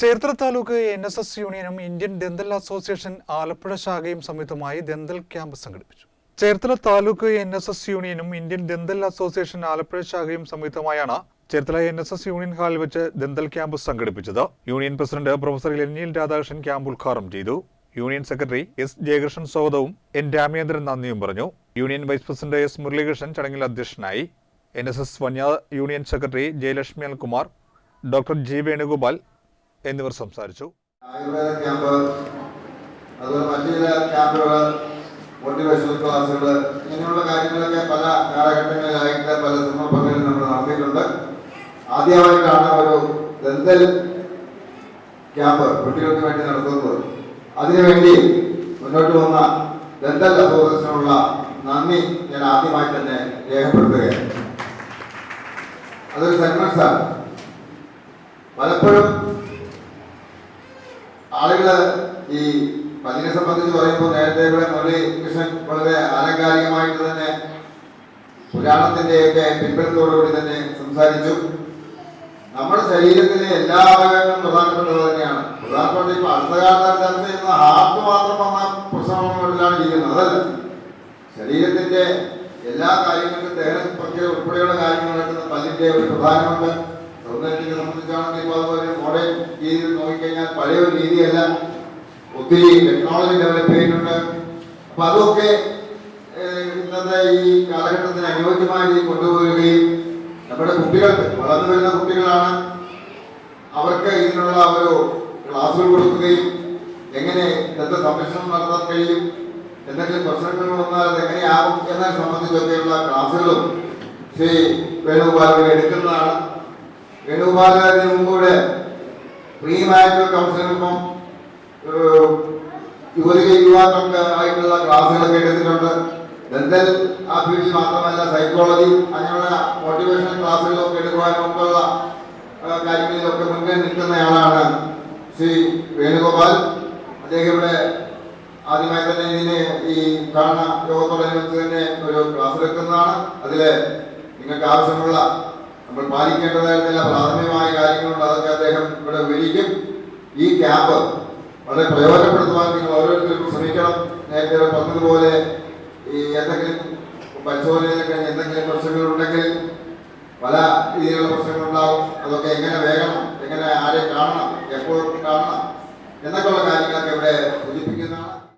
Cherthala taluk N S S യൂണിയനും Indian dental association Alappuzha ശാഖയും സംയുക്തമായി ദന്തൽ ക്യാമ്പ് സംഘടിപ്പിച്ചു. Cherthala taluk N S S യൂണിയനും ഇന്ത്യൻ ദന്തൽ അസോസിയേഷൻ ആലപ്പുഴ ശാഖയും സംയുക്തമായാണ് Cherthala N S S union ഹാളിൽ വെച്ച് ദന്തൽ ക്യാമ്പ് സംഘടിപ്പിച്ചത്. യൂണിയൻ പ്രസിഡന്റ് പ്രൊഫസർ ലെനിയിൽ രാധാകൃഷ്ണൻ ക്യാമ്പ് ഉദ്ഘാടനം ചെയ്തു. യൂണിയൻ സെക്രട്ടറി എസ് ജയകൃഷ്ണൻ സ്വാഗതവും എൻ രാമേന്ദ്രൻ നന്ദിയും പറഞ്ഞു. Union vice president S Muralikrishnan ചടങ്ങിൽ അധ്യക്ഷനായി. എൻ എസ് എസ് വനിതാ union secretary Jayalakshmi അൽകുമാർ doctor G Venugopal എന്നിവർ സംസാരിച്ചു. ആയുർവേദ ഇങ്ങനെയുള്ള കാര്യങ്ങളൊക്കെ പല പല നമ്മൾ ആദ്യമായിട്ടാണ് ഒരു ദന്തൽ ക്യാമ്പ് കുട്ടികൾക്ക് വേണ്ടി നടത്തുന്നത്. അതിനുവേണ്ടി മുന്നോട്ട് വന്ന ദന്തൽ അസോസിയേഷനുള്ള നന്ദി ഞാൻ ആദ്യമായി തന്നെ രേഖപ്പെടുത്തുകയാണ്. അതൊരു സെഗ്മെന്റ്സാണ് പലപ്പോഴും ആളുകൾ ഈ പതിനെ സംബന്ധിച്ച് പറയുമ്പോൾ നേരത്തെ ഇവിടെ മുരളി കൃഷ്ണൻ വളരെ ആലങ്കാരികമായിട്ട് തന്നെ പുരാണത്തിന്റെയൊക്കെ പിൻബലത്തോടുകൂടി തന്നെ സംസാരിച്ചു. നമ്മുടെ ശരീരത്തിലെ എല്ലാ അവയവങ്ങളും പ്രധാനപ്പെട്ടത് തന്നെയാണ്. പ്രധാനപ്പെട്ട ഇപ്പൊ അടുത്ത ചർച്ച ചെയ്യുന്ന ഹാർട്ട് മാത്രം വന്ന പ്രശ്നങ്ങളിലാണ് ഇരിക്കുന്നത് അതല്ല. ശരീരത്തിന്റെ എല്ലാ കാര്യങ്ങൾക്കും ദഹന പ്രക്രിയ ഉൾപ്പെടെയുള്ള കാര്യങ്ങൾ നടക്കുന്ന പല്ലിന്റെ ഒരു പ്രധാനമുണ്ട്. രീതിയിൽ നോക്കിക്കഴിഞ്ഞാൽ പഴയ ഒരു രീതിയല്ല ഒത്തിരി ടെക്നോളജി ഡെവലപ്പ് ചെയ്തിട്ടുണ്ട് അപ്പൊ അതൊക്കെ ഇന്നത്തെ ഈ കാലഘട്ടത്തിന് അനുയോജ്യമായ രീതിയിൽ കൊണ്ടുപോവുകയും നമ്മുടെ കുട്ടികൾക്ക് വളർന്നു വരുന്ന കുട്ടികളാണ് അവർക്ക് ഇതിനുള്ള ഒരു ക്ലാസ്സുകൾ കൊടുക്കുകയും എങ്ങനെ ഇന്നത്തെ സംരക്ഷണം നടത്താൻ കഴിയും എന്തെങ്കിലും പ്രശ്നങ്ങൾ വന്നാൽ അത് എങ്ങനെയാവും എന്നതിനെ സംബന്ധിച്ചൊക്കെയുള്ള ക്ലാസ്സുകളും ശ്രീ വേണുഗോപാൽ എടുക്കുന്നതാണ്. വേണുഗോപാലിന് മുമ്പൂടെ പ്രീ മാരിറ്റൽ കൗൺസിലിപ്പം യുവതിക യുവാക്കൾക്ക് ആയിട്ടുള്ള ക്ലാസ്സുകളൊക്കെ എടുത്തിട്ടുണ്ട്. ഡെന്തൽ ആ ഫീൽഡിൽ മാത്രമല്ല സൈക്കോളജി അങ്ങനെയുള്ള മോട്ടിവേഷണൽ ക്ലാസ്സുകളൊക്കെ എടുക്കുവാനൊക്കെയുള്ള കാര്യങ്ങളിലൊക്കെ മുൻകൈ നിൽക്കുന്നയാളാണ് ശ്രീ വേണുഗോപാൽ. അദ്ദേഹം ഇവിടെ ആദ്യമായി തന്നെ ഇതിന് ഈ കാണുന്ന യോഗത്തോടനുബന്ധിച്ച് തന്നെ ഒരു ക്ലാസ് എടുക്കുന്നതാണ് അതിൽ നിങ്ങൾക്ക് ആവശ്യമുള്ള നമ്മൾ പാലിക്കേണ്ടതായ ചില പ്രാഥമികമായ കാര്യങ്ങളുണ്ട്. അതൊക്കെ അദ്ദേഹം ഇവിടെ വിളിക്കും. ഈ ക്യാമ്പ് വളരെ പ്രയോജനപ്പെടുത്തുവാൻ നിങ്ങൾ ഓരോരുത്തർക്കും ശ്രമിക്കണം. നേരത്തെ പറഞ്ഞതുപോലെ ഈ എന്തെങ്കിലും പരിശോധനയിലൊക്കെ എന്തെങ്കിലും പ്രശ്നങ്ങളുണ്ടെങ്കിൽ പല രീതിയിലുള്ള പ്രശ്നങ്ങളുണ്ടാകും. അതൊക്കെ എങ്ങനെ വേഗണം എങ്ങനെ ആരെ കാണണം എപ്പോൾ കാണണം എന്നൊക്കെയുള്ള കാര്യങ്ങളൊക്കെ ഇവിടെ